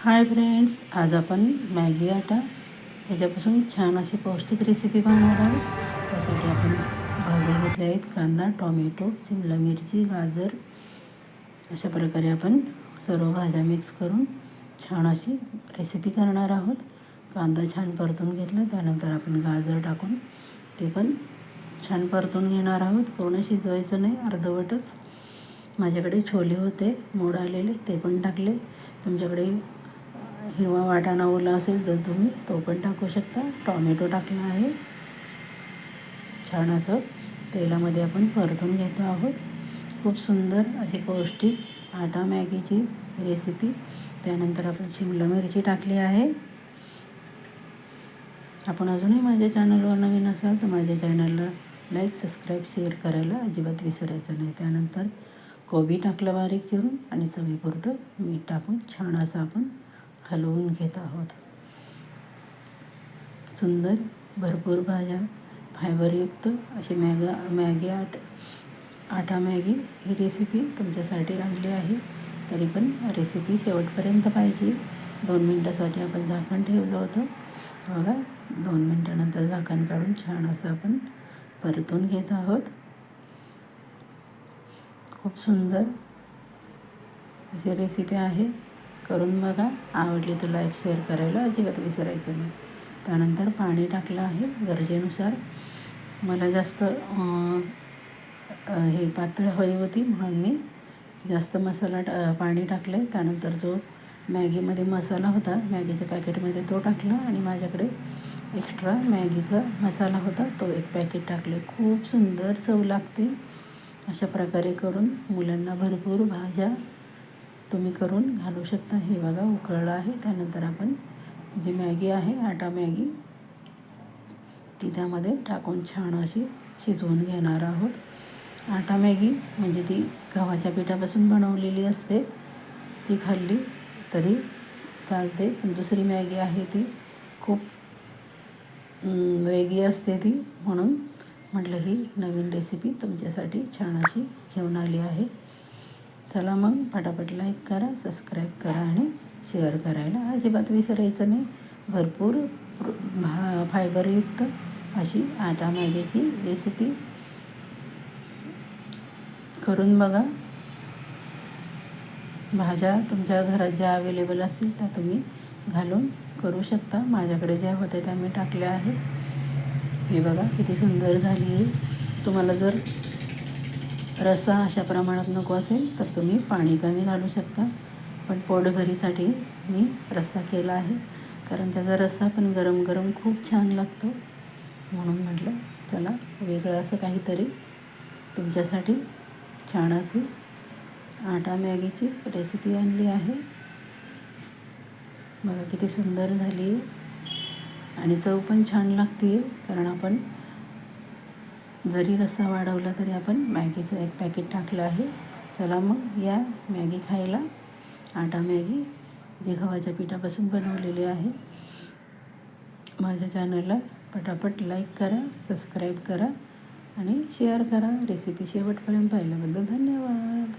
Hi friends आज आपण Maggi आटा याच्यापासून छान अशी पौष्टिक रेसिपी बनवणार आहोत. त्यासाठी आपण भाज्या घेतल्या आहेत कांदा टॉमॅटो शिमला मिरची गाजर. अशा प्रकारे आपण सर्व भाज्या मिक्स करून छान अशी रेसिपी करणार आहोत. कांदा छान परतून घेतला त्यानंतर आपण गाजर टाकून ते पण छान परतून घेणार आहोत. पूर्ण शिजवायचं नाही अर्धवटच. माझ्याकडे छोले होते मोड आलेले ते पण टाकले. तुमच्याकडे हिरवा वाटाणा ओला असेल तर तुम्ही तो पण टाकू शकता. टॉमॅटो टाकला आहे. छान असं तेलामध्ये आपण परतून घेतो आहोत. खूप सुंदर अशी पौष्टिक आटा मॅगीची रेसिपी त्यानंतर आपण शिमला मिरची टाकली आहे. आपण अजूनही माझ्या चॅनलवर नवीन असाल तर माझ्या चॅनलला लाईक सबस्क्राईब शेअर करायला अजिबात विसरायचं नाही. त्यानंतर कोबी टाकलं बारीक चिरून आणि चवीपुरतं मीठ टाकून छान असं आपण हलवून घेत आहोत. सुंदर भरपूर भाज्या फायबरयुक्त अशी मॅगा मॅगी आट आटा मॅगी ही रेसिपी तुमच्यासाठी आणली आहे. तरी पण रेसिपी शेवटपर्यंत पाहिजे. दोन मिनटासाठी आपण झाकण ठेवलं होतं. बघा दोन मिनटानंतर झाकण काढून छान असं आपण परतून घेत आहोत. खूप सुंदर अशी रेसिपी आहे. करून बघा. आवडली तर लाईक शेअर करायला अजिबात विसरायचं नाही. त्यानंतर पाणी टाकलं आहे गरजेनुसार. मला जास्त हे पातळ हवी होती म्हणून मी जास्त मसाला टा पाणी टाकलं. आहे त्यानंतर जो मॅगीमध्ये मसाला होता मॅगीच्या पॅकेटमध्ये तो टाकला आणि माझ्याकडे एक्स्ट्रा मॅगीचा मसाला होता. तो एक पॅकेट टाकले. खूप सुंदर चव लागते. अशा प्रकारे करून मुलांना भरपूर भाज्या तुम्ही करून घालू शकता. हे बघा उकळलं आहे. त्यानंतर आपण जी मॅगी आहे आटा मॅगी ती त्यामध्ये टाकून छान अशी शिजवून घेणार आहोत. आटा मॅगी म्हणजे ती गव्हाच्या पिठापासून बनवलेली असते. ती खाल्ली तरी चालते. पण दुसरी मॅगी आहे ती खूप वेगळी असते ती. म्हणून म्हटलं ही नवीन रेसिपी तुमच्यासाठी छान अशी घेऊन आली आहे. चला मग पटापट लाईक करा सबस्क्राईब करा आणि शेअर करायला अजिबात विसरायचं नाही. भरपूर भा फायबरयुक्त अशी आटा मैद्याची रेसिपी करून बघा. भाज्या तुमच्या घरात ज्या अवेलेबल असतील त्या तुम्ही घालून करू शकता. माझ्याकडे ज्या होत्या त्या मी टाकल्या आहेत. हे बघा किती सुंदर झाली आहे. तुम्हाला जर रस्सा अशा प्रमाणात नको असेल तर तुम्ही पाणी कमी घालू शकता. पण पोटभरीसाठी मी रस्सा केला आहे. कारण त्याचा रस्सा पण गरम गरम खूप छान लागतो. म्हणून म्हटलं चला वेगळं असं काहीतरी तुमच्यासाठी छान अशी आटा मॅगीची रेसिपी आणली आहे. बघा किती सुंदर झाली आहे. आणि चव पण छान लागते कारण आपण जरी रस्सा वाढवला तरी आपण मॅगीचं एक पॅकेट टाकलं आहे. चला मग या मॅगी खायला. आटा मॅगी जे गव्हाच्या पिठापासून बनवलेली आहे. माझ्या चॅनलला पटापट लाईक करा सबस्क्राईब करा आणि शेअर करा. रेसिपी शेवटपर्यंत पाहिल्याबद्दल धन्यवाद.